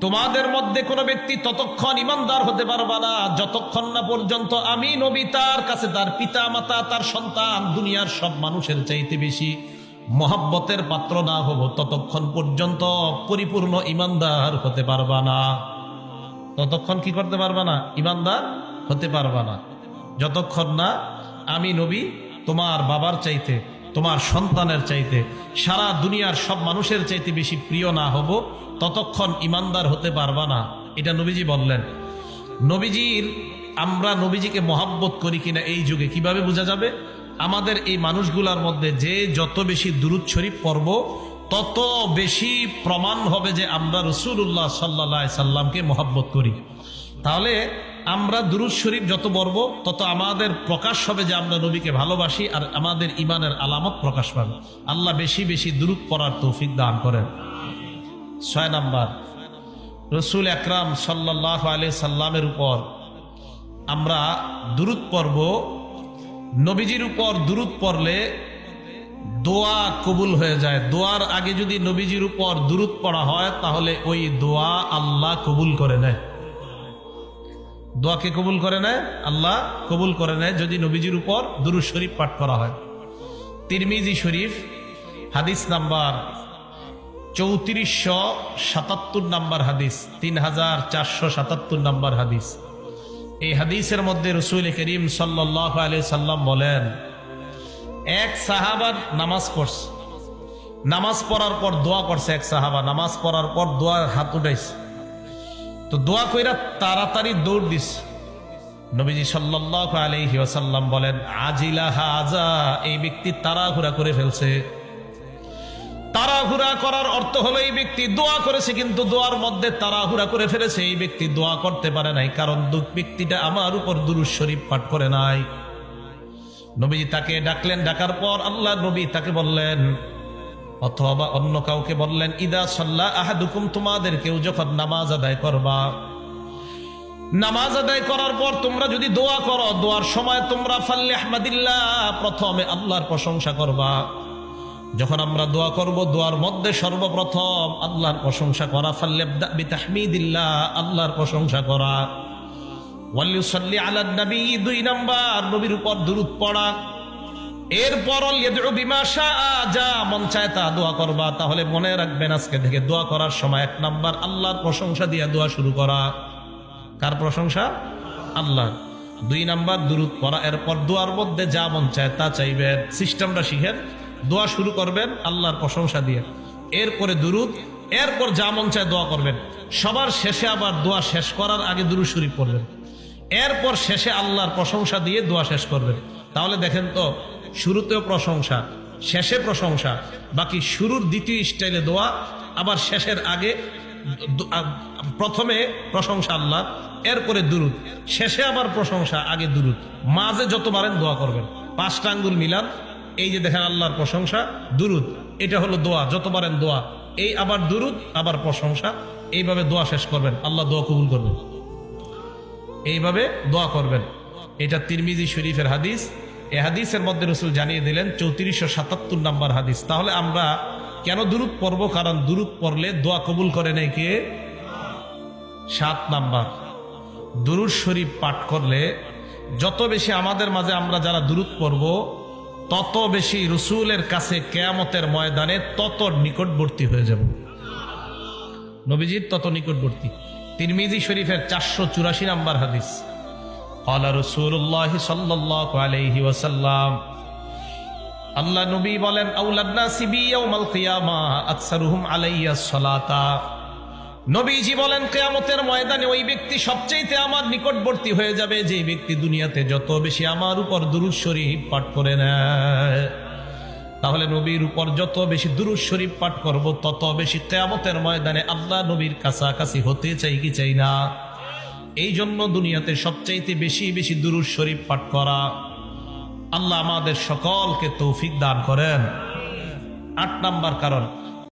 তোমাদের মধ্যে কোনো ব্যক্তি ততক্ষণ ইমানদার হতে পারবা না। যতক্ষণ না পর্যন্ত আমি নবী, তার কাছে তার পিতা মাতা তার সন্তান, দুনিয়ার সব মানুষের চাইতে বেশি মহাব্বতের পাত্র না হব, ততক্ষণ পর্যন্ত পরিপূর্ণ ইমানদার হতে পারবা না। ততক্ষণ কি করতে পারবা না? ইমানদার হতে পারবা না। যতক্ষণ না আমি নবী, তোমার বাবার চাইতে তোমার সন্তানের চাইতে সারা দুনিয়ার সব মানুষের চাইতে বেশি প্রিয় না হব, ততক্ষণ ইমানদার হতে পারবা না। এটা নবীজি বললেন। নবীজির, আমরা নবীজিকে মহাব্বত করি কিনা এই যুগে কীভাবে বোঝা যাবে? আমাদের এই মানুষগুলার মধ্যে যে যত বেশি দুরুদ শরীফ পড়ব, তত বেশি প্রমাণ হবে যে আমরা রসুল্লাহ সাল্লা সাল্লামকে মহাব্বত করি। তাহলে আমরা দুরুদ শরীফ যত বর্ব তত আমাদের প্রকাশ হবে যে আমরা নবীকে ভালোবাসি আর আমাদের ইমানের আলামত প্রকাশ পাবে। আল্লাহ বেশি বেশি দুরুদ পড়ার তৌফিক দান করেন। ছয় নাম্বার, রসুল আকরাম সাল্লাহ আলি সাল্লামের উপর আমরা দুরুদ পর্ব নবীজির উপর দুরুদ পড়লে দোয়া কবুল হয়ে যায়। দোয়ার আগে যদি নবীজির উপর দুরুদ পড়া হয়, তাহলে ওই দোয়া আল্লাহ কবুল করে নেয়। দোয়াকে কবুল করে নেয়? আল্লাহ কবুল করে নেয় যদি নবীজির উপর দুরু শরীফ পাঠ করা হয়। তিরমিজি শরীফ, হাদিস নাম্বার চৌত্রিশশো সাতাত্তর নাম্বার হাদিস তিন হাজার চারশো সাতাত্তর নাম্বার হাদিস। এই হাদিসের মধ্যে রসুল করিম সাল্লাহ আলি সাল্লাম বলেন, এক সাহাবার নামাজ পড়ছে। নামাজ পড়ার পর দোয়া করছে এক সাহাবা, নামাজ পড়ার পর দোয়ার হাত উঠাইছে। তো দোয়া কইরা তাড়াতাড়ি দৌড় দিস। নবীজি সাল্লাহ আলহি ওসাল্লাম বলেন, আজিলা হাজা এই ব্যক্তি তাড়াহুড়া করে ফেলছে। তাড়াহুড়া করার অর্থ হলো এই ব্যক্তি দোয়া করেছে কিন্তু দোয়ার মধ্যে তাড়াহুড়া করে ফেলেছে। এই ব্যক্তি দোয়া করতে পারে নাই কারণ দুঃখ ব্যক্তিটা আমার উপর দুরুজ শরীফ পাঠ করে নাই। নবীজি তাকে ডাকলেন। ডাকার পর আল্লাহ নবী তাকে বললেন অথবা অন্য কাউকে বললেন, ইদা সাল্লাহ আহাদুকুম তোমাদের কেউ যখন নামাজ আদায় করবা। নামাজ আদায় করার পর তোমরা যদি দোয়া করো, দোয়ার সময় তোমরা ফাল্লে আহমদিল্লাহ, প্রথমে আল্লাহর প্রশংসা করবা। যখন আমরা দোয়া করব, দোয়ার মধ্যে সর্বপ্রথম আল্লাহর প্রশংসা করা, ফাল্লে তাহমিদিল্লাহ, আল্লাহর প্রশংসা করা। ওয়াল্লিউসাল্লি আলা নবী দুই নাম্বার, নবীর উপর দুরুদ পড়া। এরপর যা মন চায় তা দোয়া করবা। তাহলে মনে রাখবেন আজকে থেকে দোয়া করার সময় এক নাম্বার আল্লাহর প্রশংসা দিয়ে দোয়া শুরু করা। কার প্রশংসা? আল্লাহ দুই নাম্বার দুরুদ পড়া, এরপর দোয়ার মধ্যে যা মন চায় তা চাইবেন। সিস্টেমটা শিখেন, দোয়া শুরু করবেন আল্লাহর প্রশংসা দিয়ে। এরপরে দুরুদ, এরপর যা মন চায় দোয়া করবেন। সবার শেষে আবার দোয়া শেষ করার আগে দুরু শরীফ পড়বেন। এরপর শেষে আল্লাহর প্রশংসা দিয়ে দোয়া শেষ করবেন। তাহলে দেখেন তো শুরুতেও প্রশংসা, শেষে প্রশংসা, বাকি শুরুর দ্বিতীয় স্টাইলে দোয়া, আবার শেষের আগে প্রথমে প্রশংসা আল্লাহ, এরপরে দুরুদ, শেষে আবার প্রশংসা, আগে দুরুদ। মাঝে যত পারেন দোয়া করবেন। পাঁচটা আঙ্গুল মিলান, এই যে দেখেন আল্লাহর প্রশংসা, দুরুদ, এটা হলো দোয়া, যত পারেন দোয়া। এই আবার দুরুদ, আবার প্রশংসা, এইভাবে দোয়া শেষ করবেন, আল্লাহ দোয়া কবুল করবেন। এইভাবে দোয়া করবেন। এটা তিরমিজি শরীফের হাদিস এই হাদিসের মধ্যে রসুল জানিয়ে দিলেন, চৌত্রিশশো সাতাত্তর নাম্বার হাদিস। তাহলে আমরা কেন দুরুদ পড়ব? কারণ দুরুদ পড়লে দোয়া কবুল করে নেই কে? সাত নাম্বার। দুরুদ শরীফ পাঠ করলে যত বেশি আমাদের মাঝে আমরা যারা দুরুদ পড়ব, তত বেশি রসুলের কাছে কেয়ামতের ময়দানে তত নিকটবর্তী হয়ে যাব। নবীজির তত নিকটবর্তী। তিরমিজি শরীফের চারশো চুরাশি নাম্বার হাদিস। আলা রসুল্লাহ সাল্লাহ আলহি ওয়াসাল্লাম আল্লাহ নবী বলেন নবীজি বলেন, কেয়ামতের ময়দানে ওই ব্যক্তি সবচেয়েতে আমার নিকটবর্তী হয়ে যাবে, যে ব্যক্তি দুনিয়াতে যত বেশি আমার উপর দুরুদ শরীফ পাঠ করে নেয়। তাহলে নবীর উপর যত বেশি দুরুদ শরীফ পাঠ করব, তত বেশি কেয়ামতের ময়দানে আল্লাহ নবীর কাছাকাছি হতে চাই কি চাই না? এই জন্য দুনিয়াতে সবচাইতে বেশি বেশি দুরুদ শরীফ পাঠ করা আল্লাহ আমাদের সকলকে তৌফিক দান করেন। আট নাম্বার কারণ